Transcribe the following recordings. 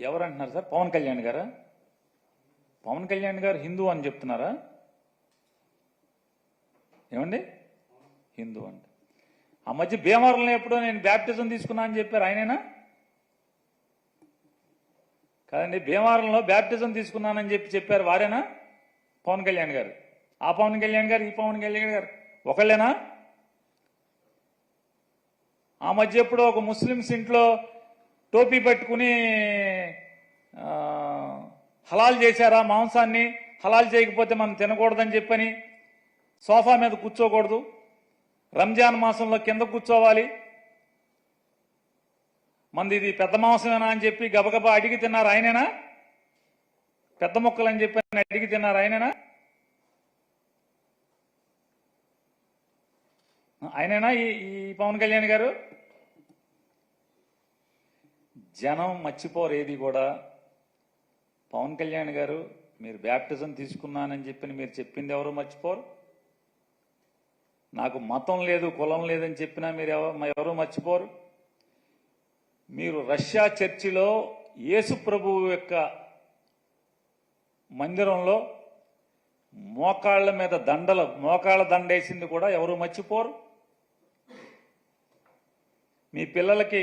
ఎవరు అంటున్నారు సార్? పవన్ కళ్యాణ్ గారా? పవన్ కళ్యాణ్ గారు హిందూ అని చెప్తున్నారా? ఏమండి? హిందూ అంట. ఆ మధ్య భీమవరంలో ఎప్పుడో నేను బ్యాప్టిజం తీసుకున్నా అని చెప్పారు ఆయనేనా? కాదండి భీమవరంలో బ్యాప్టిజం తీసుకున్నానని చెప్పి చెప్పారు వారేనా? పవన్ కళ్యాణ్ గారు. ఆ పవన్ కళ్యాణ్ గారు ఈ పవన్ కళ్యాణ్ గారు. ఒకళ్ళేనా? ఆ మధ్య ఎప్పుడో ఒక ముస్లిమ్స్ ఇంట్లో టోపీ పెట్టుకుని హలాల్ చేశారా మాంసాన్ని? హలాల్ చేయకపోతే మనం తినకూడదని చెప్పని సోఫా మీద కూర్చోకూడదు. రంజాన్ మాసంలో కింద కూర్చోవాలి. మంది ఇది పెద్ద మాంసమేనా అని చెప్పి గబగబా అడిగి తిన్నారు ఆయనేనా? పెద్ద మొక్కలు అని చెప్పి అడిగి తిన్నారు ఆయనేనా? ఆయనేనా ఈ ఈ పవన్ కళ్యాణ్ గారు? జనం మర్చిపోరు ఏది కూడా పవన్ కళ్యాణ్ గారు మీరు బ్యాప్టిజం తీసుకున్నానని చెప్పి మీరు చెప్పింది ఎవరు మర్చిపోరు? నాకు మతం లేదు కులం లేదని చెప్పినా మీరు ఎవరు మర్చిపోరు? మీరు రష్యా చర్చిలో యేసు ప్రభువు యొక్క మందిరంలో మోకాళ్ళ మీద దండలు మోకాళ్ళ దండేసింది కూడా ఎవరు మర్చిపోరు? మీ పిల్లలకి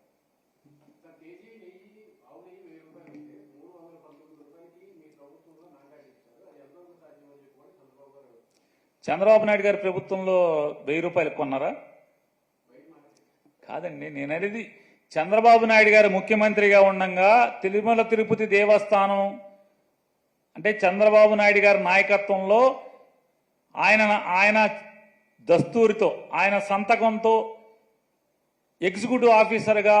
చంద్రబాబు నాయుడు గారి ప్రభుత్వంలో వెయ్యి రూపాయలు కొన్నారా? కాదండి నేను అనేది చంద్రబాబు నాయుడు గారు ముఖ్యమంత్రిగా ఉండంగా తిరుమల తిరుపతి దేవస్థానం అంటే చంద్రబాబు నాయుడు గారి నాయకత్వంలో ఆయన ఆయన దస్తూరితో ఆయన సంతకంతో ఎగ్జిక్యూటివ్ ఆఫీసర్గా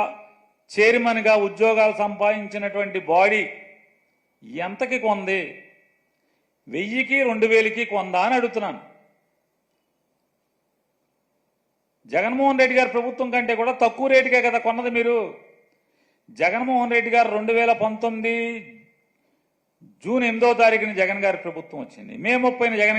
చైర్మన్గా ఉద్యోగాలు సంపాదించినటువంటి బాడీ ఎంతకి కొంది? వెయ్యికి రెండు వేలకి కొందా అని అడుగుతున్నాను. జగన్మోహన్ రెడ్డి గారి ప్రభుత్వం కంటే కూడా తక్కువ రేటుకే కదా కొన్నది మీరు. జగన్మోహన్ రెడ్డి గారు రెండు వేల పంతొమ్మిది జూన్ ఎనిమిదో తారీఖున జగన్ గారి ప్రభుత్వం వచ్చింది. మే ముప్పైన జగన్